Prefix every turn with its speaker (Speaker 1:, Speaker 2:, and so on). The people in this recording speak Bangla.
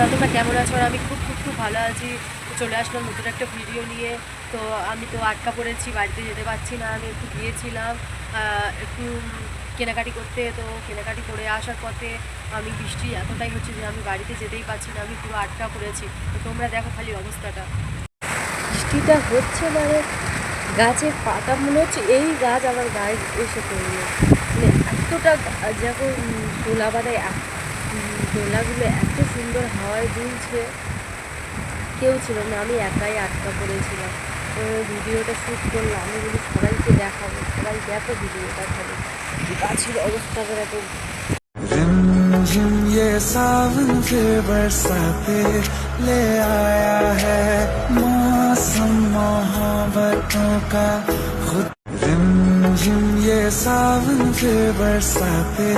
Speaker 1: বন্ধুরা তোমরা কেমন আছো আর আমি খুব খুব খুব ভালো আছি চলে আসলাম নতুন একটা ভিডিও নিয়ে তো আমি তো আটকা পড়েছি বাড়িতে যেতে পারছি না আমি একটু গিয়েছিলাম একটু কেনাকাটি করতে তো কেনাকাটি করে আসার পথে আমি বৃষ্টি এতটাই হচ্ছে যে আমি বাড়িতে যেতেই পারছি না আমি পুরো আটকা পড়েছি তো তোমরা দেখো খালি অবস্থাটা বৃষ্টিটা হচ্ছে মানে গাছের পাতা মনে হচ্ছে এই গাছ আমার গায়ে এসে পড়ল মানে এতটা যখন এত- উম, দোলাগুলো এত সুন্দর হাওয়ায় দুলছে কেউ ছিল না আমি একাই আটকা পড়েছিলাম তো ভিডিওটা শ্যুট করলাম আমি বলি সবাইকে দেখাবো সবাই দেখো ভিডিওটা খালি গাছের অবস্থা করে এত
Speaker 2: रिमझिम ये सावन के बरसाते ले आया है मौसम मोहब्बतों का खुद रिमझिम ये सावन के बरसाते